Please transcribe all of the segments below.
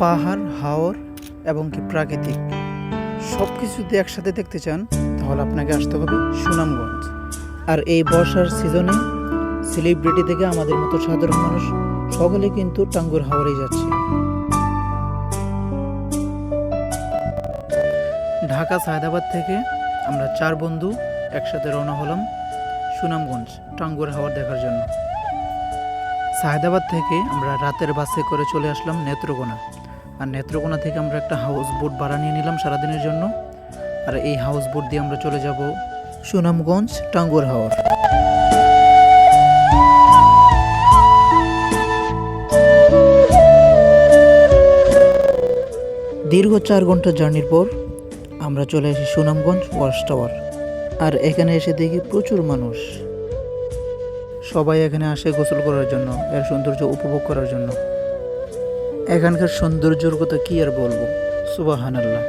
পাহাড়, হাওর এবং কি প্রাকৃতিক সব কিছু যদি একসাথে দেখতে চান, তাহলে আপনাকে আসতে হবে সুনামগঞ্জ। আর এই বর্ষার সিজনে সেলিব্রিটি থেকে আমাদের মতো সাধারণ মানুষ সকলে কিন্তু টাঙ্গুর হাওরে যাচ্ছে। ঢাকা, সায়দাবাদ থেকে আমরা চার বন্ধু একসাথে রওনা হলাম সুনামগঞ্জ টাঙ্গুর হাওর দেখার জন্য। সায়দাবাদ থেকে আমরা রাতের বাসে করে চলে আসলাম নেত্রকোনা। আর নেত্রকোনা থেকে আমরা একটা হাউস বোট ভাড়া নিয়ে নিলাম সারাদিনের জন্য। আর এই হাউস বোট দিয়ে আমরা চলে যাব সুনামগঞ্জ টাঙ্গুর হাওর। দীর্ঘ চার ঘণ্টা জার্নির পর আমরা চলে আসি সুনামগঞ্জ ওয়াচ টাওয়ার। আর এখানে এসে দেখি প্রচুর মানুষ। সবাই এখানে আসে গোসল করার জন্য, এর সৌন্দর্য উপভোগ করার জন্য। এখানকার সৌন্দর্যর কথা কী আর বলব? সুবাহান আল্লাহ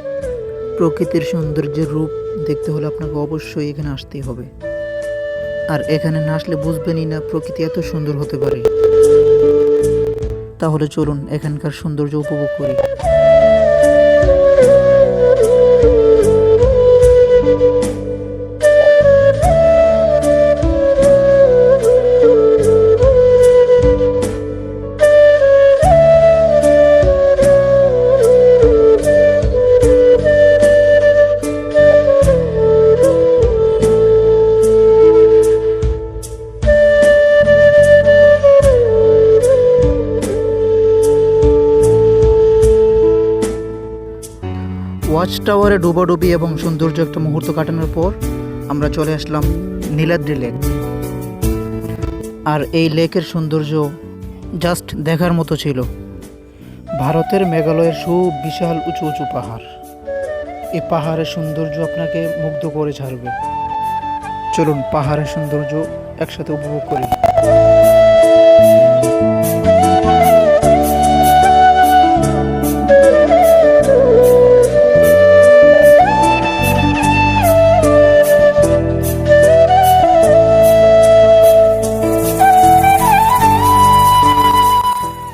প্রকৃতির সৌন্দর্যের রূপ দেখতে হলে আপনাকে অবশ্যই এখানে আসতেই হবে। আর এখানে না আসলে বুঝবেনই না প্রকৃতি এত সুন্দর হতে পারে। তাহলে চলুন এখানকার সৌন্দর্য উপভোগ করি। ওয়াচ টাওয়ারে ডুবাডুবি এবং সৌন্দর্য একটা মুহূর্ত কাটানোর পর আমরা চলে আসলাম নীলাদ্রি লেক আর এই লেকের সৌন্দর্য জাস্ট দেখার মতো ছিল। ভারতের মেঘালয়ের সুবিশাল উঁচু উঁচু পাহাড়। এই পাহাড়ের সৌন্দর্য আপনাকে মুগ্ধ করে ছাড়বে। চলুন পাহাড়ের সৌন্দর্য একসাথে উপভোগ করি।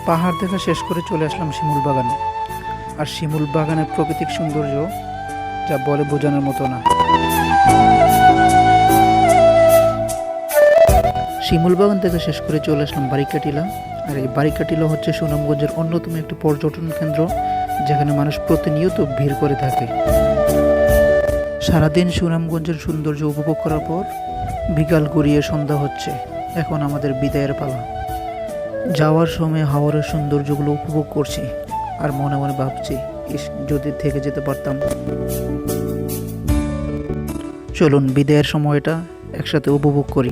পাহাড় দেখা শেষ করে চলে আসলাম শিমুল বাগানে। আর শিমুল বাগানের প্রাকৃতিক সৌন্দর্য যা বলে বোঝানোর মতো না। শিমুল বাগান থেকে শেষ করে চলে আসলাম বারিকাটিলা। আর এই বারিকাটিলা হচ্ছে সুনামগঞ্জের অন্যতম একটি পর্যটন কেন্দ্র, যেখানে মানুষ প্রতিনিয়ত ভিড় করে থাকে। সারাদিন সুনামগঞ্জের সৌন্দর্য উপভোগ করার পর বিকাল গড়িয়ে সন্ধ্যা হচ্ছে। এখন আমাদের বিদায়ের পালা। যাওয়ার সময় হাওরের সৌন্দর্যগুলো উপভোগ করছি আর মনে মনে ভাবছি, ইস, যদি থেকে যেতে পারতাম। চলুন, বিদায়ের সময়টা একসাথে উপভোগ করি।